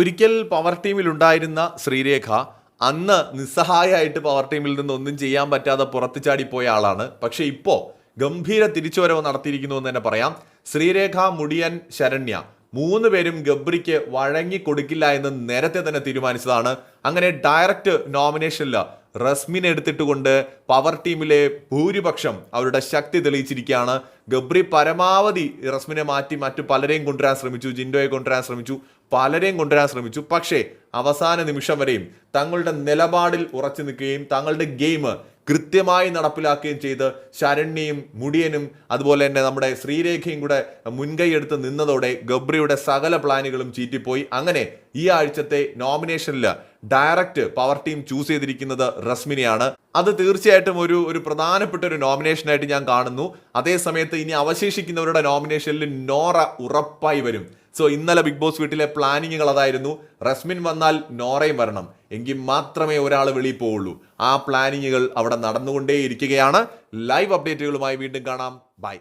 ഒരിക്കൽ പവർ ടീമിൽ ഉണ്ടായിരുന്ന ശ്രീരേഖ അന്ന് നിസ്സഹായമായിട്ട് പവർ ടീമിൽ നിന്ന് ഒന്നും ചെയ്യാൻ പറ്റാതെ പുറത്തു ചാടിപ്പോയ ആളാണ്. പക്ഷേ ഇപ്പോൾ ഗംഭീര തിരിച്ചുവരവ് നടത്തിയിരിക്കുന്നു എന്ന് തന്നെ പറയാം. ശ്രീരേഖ മുടിയൻ ശരണ്യ മൂന്ന് പേരും ഗബ്രിക്ക് വഴങ്ങി കൊടുക്കില്ല എന്ന് നേരത്തെ തന്നെ തീരുമാനിച്ചതാണ്. അങ്ങനെ ഡയറക്റ്റ് നോമിനേഷനിൽ റസ്മിനെ എടുത്തിട്ടുകൊണ്ട് പവർ ടീമിലെ ഭൂരിപക്ഷം അവരുടെ ശക്തി തെളിയിച്ചിരിക്കുകയാണ്. ഗബ്രി പരമാവധി റസ്മിനെ മാറ്റി മറ്റു പലരെയും കൊണ്ടുവരാൻ ശ്രമിച്ചു ജിൻഡോയെ കൊണ്ടുവരാൻ ശ്രമിച്ചു പലരെയും കൊണ്ടുവരാൻ ശ്രമിച്ചു. പക്ഷേ അവസാന നിമിഷം വരെയും തങ്ങളുടെ നിലപാടിൽ ഉറച്ചു നിൽക്കുകയും തങ്ങളുടെ ഗെയിം കൃത്യമായി നടപ്പിലാക്കുകയും ചെയ്ത് ശരണ്യയും മുടിയനും അതുപോലെ തന്നെ നമ്മുടെ ശ്രീരേഖയും കൂടെ മുൻകൈ എടുത്ത് നിന്നതോടെ ഗബ്രിയുടെ സകല പ്ലാനുകളും ചീറ്റിപ്പോയി. അങ്ങനെ ഈ ആഴ്ചത്തെ നോമിനേഷനിൽ ഡയറക്റ്റ് പവർ ടീം ചൂസ് ചെയ്തിരിക്കുന്നത് റസ്മിനെയാണ്. അത് തീർച്ചയായിട്ടും ഒരു ഒരു പ്രധാനപ്പെട്ട ഒരു നോമിനേഷനായിട്ട് ഞാൻ കാണുന്നു. അതേസമയത്ത് ഇനി അവശേഷിക്കുന്നവരുടെ നോമിനേഷനിൽ നോറ ഉറപ്പായി വരും. സോ ഇന്നലെ ബിഗ് ബോസ് വീട്ടിലെ പ്ലാനിങ്ങുകൾ അതായിരുന്നു. റസ്മിൻ വന്നാൽ നോറയും വരണം. എങ്കിൽ മാത്രമേ ഒരാൾ വെളിയിൽ പോവുള്ളൂ. ആ പ്ലാനിങ്ങുകൾ അവിടെ നടന്നുകൊണ്ടേയിരിക്കുകയാണ്. ലൈവ് അപ്ഡേറ്റുകളുമായി വീണ്ടും കാണാം. ബൈ